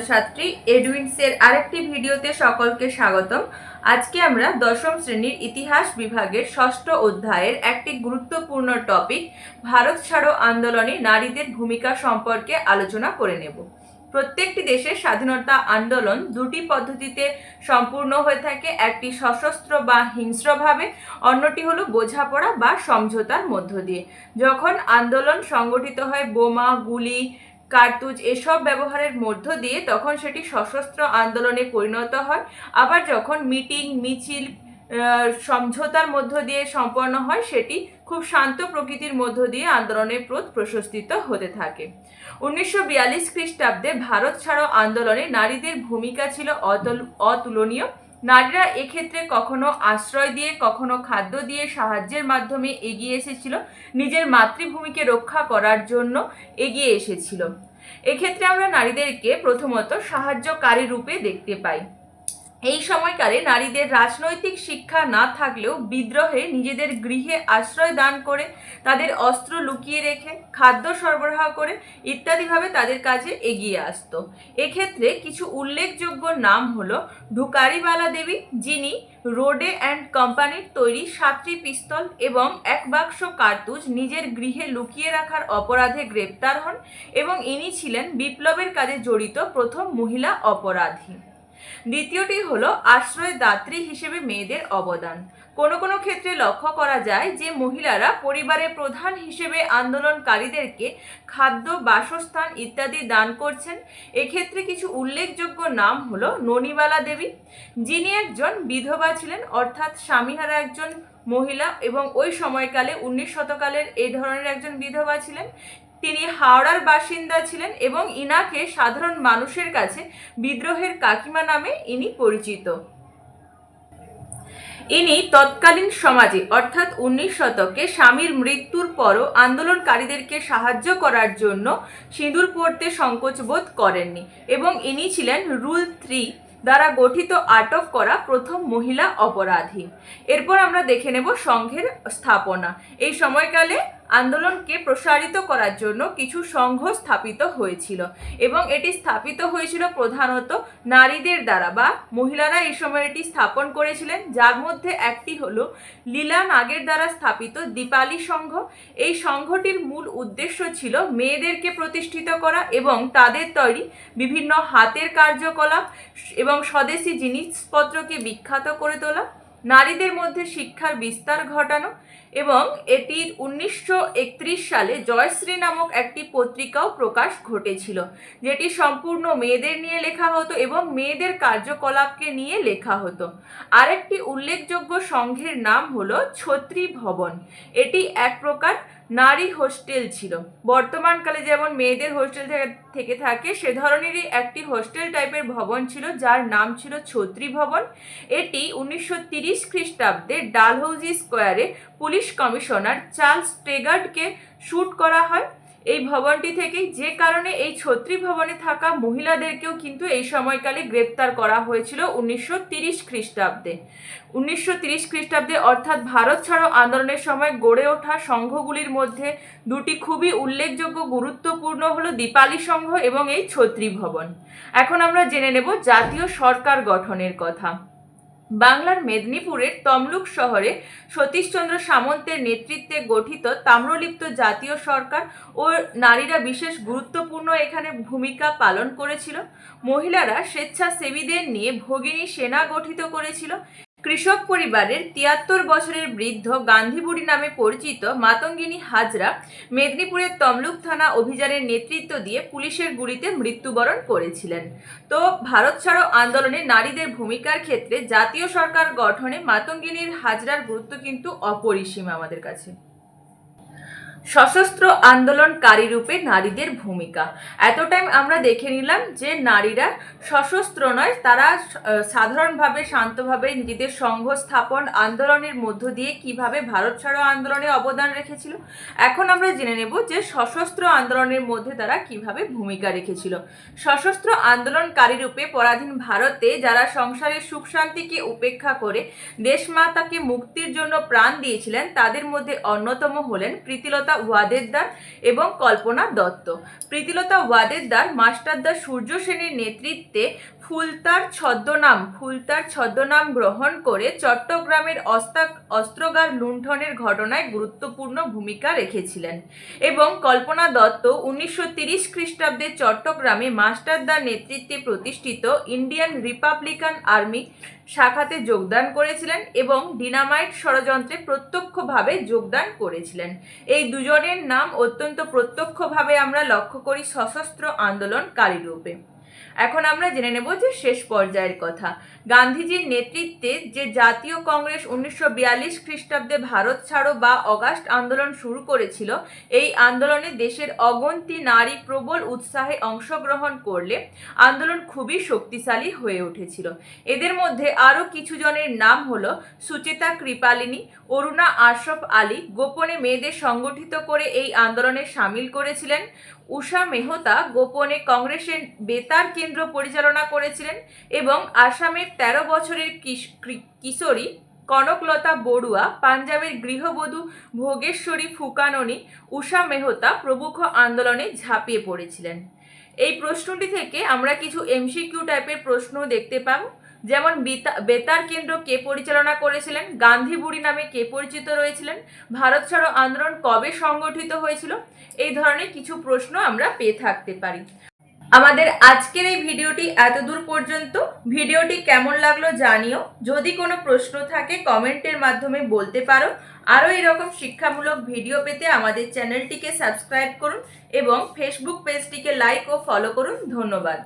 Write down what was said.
ছাত্রছাত্রী এডুইন্সের আরেকটি ভিডিওতে সকলকে স্বাগতম। আজকে আমরা দশম শ্রেণির ইতিহাস বিভাগের ষষ্ঠ অধ্যায়ের একটি গুরুত্বপূর্ণ টপিক, ভারত ছাড়ো আন্দোলনে নারীদের ভূমিকা সম্পর্কে আলোচনা করে নেব। প্রত্যেকটি দেশের স্বাধীনতা আন্দোলন দুটি পদ্ধতিতে সম্পূর্ণ হয়ে থাকে, একটি সশস্ত্র বা হিংস্রভাবে, অন্যটি হলো বোঝাপড়া বা সমঝোতার মধ্য দিয়ে। যখন আন্দোলন সংগঠিত হয়, বোমা, গুলি কার্তুজ এসব ব্যবহারের মধ্য দিয়ে তখন সেটি সশস্ত্র আন্দোলনে পরিণত হয়। আবার যখন মিটিং, মিছিল সমঝোতার মধ্য দিয়ে সম্পন্ন হয়, সেটি খুব শান্ত প্রকৃতির মধ্য দিয়ে আন্দোলনের পথ প্রশস্তিত হতে থাকে। উনিশশো বিয়াল্লিশ খ্রিস্টাব্দে ভারত ছাড়ো আন্দোলনে নারীদের ভূমিকা ছিল অতুল- অতুলনীয়। নারীরা এক্ষেত্রে কখনো আশ্রয় দিয়ে, কখনো খাদ্য দিয়ে, সাহায্যের মাধ্যমে এগিয়ে এসেছিল, নিজের মাতৃভূমিকে রক্ষা করার জন্য এগিয়ে এসেছিল। এক্ষেত্রে আমরা নারীদেরকে প্রথমত সাহায্যকারী রূপে দেখতে পাই। এই সময়কালে নারীদের রাজনৈতিক শিক্ষা না থাকলেও বিদ্রোহে নিজেদের গৃহে আশ্রয় দান করে তাদের অস্ত্র লুকিয়ে রেখে, খাদ্য সরবরাহ করে ইত্যাদিভাবে তাদের কাজে এগিয়ে আসতো। এক্ষেত্রে কিছু উল্লেখযোগ্য নাম হলো ঢুকারিবালা দেবী, যিনি রোডে অ্যান্ড কোম্পানির তৈরি সাতটি পিস্তল এবং এক বাক্স কার্তুজ নিজের গৃহে লুকিয়ে রাখার অপরাধে গ্রেপ্তার হন এবং ইনি ছিলেন বিপ্লবের কাজে জড়িত প্রথম মহিলা অপরাধী। দ্বিতীয়টি হলো আশ্রয়দাত্রী হিসেবে মেয়েদের অবদান। কোনো কোনো ক্ষেত্রে লক্ষ্য করা যায় যে মহিলারা পরিবারের প্রধান হিসেবে আন্দোলনকারীদেরকে খাদ্য, বাসস্থান ইত্যাদি দান করছেন। এক্ষেত্রে কিছু উল্লেখযোগ্য নাম হলো ননিবালা দেবী, যিনি একজন বিধবা ছিলেন, অর্থাৎ স্বামীহারা একজন মহিলা এবং ওই সময়কালে উনিশ শতকালের এই ধরনের একজন বিধবা ছিলেন। তিনি হাওড়ার বাসিন্দা ছিলেন এবং ইনাকে সাধারণ মানুষের কাছে বিদ্রোহের কাকিমা নামে ইনি পরিচিত। ইনি তৎকালীন সমাজে, অর্থাৎ উনিশ শতকে স্বামীর মৃত্যুর পরও আন্দোলনকারীদেরকে সাহায্য করার জন্য সিঁদুর পরতে সংকোচ বোধ করেননি এবং ইনি ছিলেন রুল থ্রি দ্বারা গঠিত আটক করা প্রথম মহিলা অপরাধী। এরপর আমরা দেখে নেব সংঘের স্থাপনা। এই সময়কালে আন্দোলনকে প্রসারিত করার জন্য কিছু সংঘ স্থাপিত হয়েছিল এবং এটি স্থাপিত হয়েছিল প্রধানত নারীদের দ্বারা বা মহিলারা এই সময় এটি স্থাপন করেছিলেন, যার মধ্যে একটি হলো লীলা নাগের দ্বারা স্থাপিত দীপালি সংঘ। এই সংঘটির মূল উদ্দেশ্য ছিল মেয়েদেরকে প্রতিষ্ঠিত করা এবং তাদের তৈরি বিভিন্ন হাতের কার্যকলাপ এবং স্বদেশি জিনিসপত্রকে বিখ্যাত করে তোলা, নারীদের মধ্যে শিক্ষার বিস্তার ঘটানো এবং এটির উনিশশো একত্রিশ সালে জয়শ্রী নামক একটি পত্রিকাও প্রকাশ ঘটেছিল, যেটি সম্পূর্ণ মেয়েদের নিয়ে লেখা হতো এবং মেয়েদের কার্যকলাপকে নিয়ে লেখা হতো। আরেকটি উল্লেখযোগ্য সংঘের নাম হলো ছত্রী ভবন। এটি এক প্রকার নারী হোস্টেল ছিল। বর্তমানকালে যেমন মেয়েদের হোস্টেল থেকে- থেকে থাকে, সে ধরনেরই একটি হোস্টেল টাইপের ভবন ছিল, যার নাম ছিল ছত্রী ভবন। এটি উনিশশো তিরিশ খ্রিস্টাব্দে ডালহৌজি স্কোয়ারে পুলিশ কমিশনার চার্লস টেগার্ডকে শ্যুট করা হয়। এই ভবনটি থেকেই যে কারণে এই ছত্রী ভবনে থাকা মহিলাদেরকেও কিন্তু এই সময়কালে গ্রেপ্তার করা হয়েছিল উনিশশো তিরিশ খ্রিস্টাব্দে। উনিশশো তিরিশ খ্রিস্টাব্দে অর্থাৎ ভারত ছাড়ো আন্দোলনের সময় গড়ে ওঠা সংঘগুলির মধ্যে দুটি খুবই উল্লেখযোগ্য গুরুত্বপূর্ণ হলো দীপালি সংঘ এবং এই ছত্রী ভবন। এখন আমরা জেনে নেব জাতীয় সরকার গঠনের কথা। বাংলার মেদিনীপুরের তমলুক শহরে সতীশচন্দ্র সামন্তের নেতৃত্বে গঠিত তাম্রলিপ্ত জাতীয় সরকার ও নারীরা বিশেষ গুরুত্বপূর্ণ এখানে ভূমিকা পালন করেছিল। মহিলারা স্বেচ্ছাসেবীদের নিয়ে ভগিনী সেনা গঠিত করেছিল। কৃষক পরিবারের তিয়াত্তর বছরের বৃদ্ধ গান্ধীবুড়ি নামে পরিচিত মাতঙ্গিনী হাজরা মেদিনীপুরের তমলুক থানা অভিযানের নেতৃত্ব দিয়ে পুলিশের গুলিতে মৃত্যুবরণ করেছিলেন। তো ভারত ছাড়ো আন্দোলনে নারীদের ভূমিকার ক্ষেত্রে জাতীয় সরকার গঠনে মাতঙ্গিনীর হাজরার গুরুত্ব কিন্তু অপরিসীম আমাদের কাছে। সশস্ত্র আন্দোলনকারী রূপে নারীদের ভূমিকা। এত টাইম আমরা দেখে নিলাম যে নারীরা সশস্ত্র নয়, তারা সাধারণভাবে, শান্তভাবে নিজেদের সংঘ স্থাপন আন্দোলনের মধ্য দিয়ে কীভাবে ভারত ছাড়ো আন্দোলনে অবদান রেখেছিল। এখন আমরা জেনে নেব যে সশস্ত্র আন্দোলনের মধ্যে তারা কীভাবে ভূমিকা রেখেছিল। সশস্ত্র আন্দোলনকারী রূপে পরাধীন ভারতে যারা সংসারের সুখ শান্তিকে উপেক্ষা করে দেশমাতাকে মুক্তির জন্য প্রাণ দিয়েছিলেন, তাদের মধ্যে অন্যতম হলেন প্রীতিলতা প্রীতিলতা ওয়াদেদার এবং কল্পনা দত্ত। প্রীতিলতা ওয়াদেদ্দার মাস্টারদা সূর্য সেনের নেতৃত্বে ফুলতার ছদ্মনাম ফুলতার ছদ্মনাম গ্রহণ করে চট্টগ্রামের অস্তা, অস্ত্রগার লুণ্ঠনের ঘটনায় গুরুত্বপূর্ণ ভূমিকা রেখেছিলেন এবং কল্পনা দত্ত উনিশশো তিরিশ খ্রিস্টাব্দে চট্টগ্রামে মাস্টারদার নেতৃত্বে প্রতিষ্ঠিত ইন্ডিয়ান রিপাবলিকান আর্মি শাখাতে যোগদান করেছিলেন এবং ডিনামাইট ষড়যন্ত্রে প্রত্যক্ষভাবে যোগদান করেছিলেন। এই দুজনের নাম অত্যন্ত প্রত্যক্ষভাবে আমরা লক্ষ্য করি সশস্ত্র আন্দোলনকারী রূপে এখন আমরা জেনে নেব যে শেষ পর্যায়ের কথা। গান্ধীজির নেতৃত্বে যে জাতীয় কংগ্রেস উনিশশো বিয়াল্লিশ খ্রিস্টাব্দে ভারত ছাড়ো বা অগাস্ট আন্দোলন শুরু করেছিল, এই আন্দোলনে দেশের অগন্তি নারী প্রবল উৎসাহে অংশগ্রহণ করলে আন্দোলন খুবই শক্তিশালী হয়ে উঠেছিল। এদের মধ্যে আরও কিছু জনের নাম হলো সুচেতা কৃপালিনী, অরুণা আশরফ আলী। গোপনে মেয়েদের সংগঠিত করে এই আন্দোলনে সামিল করেছিলেন। উষা মেহতা গোপনে কংগ্রেসের বেতার কেন্দ্র পরিচালনা করেছিলেন এবং আসামের তেরো বছরের কিশ- কিশোরী কনকলতা বড়ুয়া, পাঞ্জাবের গৃহবধূ ভোগেশ্বরী ফুকাননি, উষা মেহতা প্রমুখ আন্দোলনে ঝাঁপিয়ে পড়েছিলেন। এই প্রশ্নটি থেকে আমরা কিছু এমসিকিউ টাইপের প্রশ্ন দেখতে পাবো। যেমন বেতা- বেতার কেন্দ্র কে পরিচালনা করেছিলেন? গান্ধী বুড়ি নামে কে পরিচিত রয়েছিলেন? ভারত ছাড়ো আন্দোলন কবে সংগঠিত হয়েছিল? এই ধরনের কিছু প্রশ্ন আমরা পেয়ে থাকতে পারি। আমাদের আজকের এই ভিডিওটি এত দূর পর্যন্ত। ভিডিওটি কেমন লাগল জানিও। যদি কোনো প্রশ্ন থাকে, কমেন্টের মাধ্যমে বলতে পারো। আরও এরকম শিক্ষামূলক ভিডিও পেতে আমাদের চ্যানেলটিকে সাবস্ক্রাইব করুন এবং ফেসবুক পেজটিকে লাইক ও ফলো করুন। ধন্যবাদ।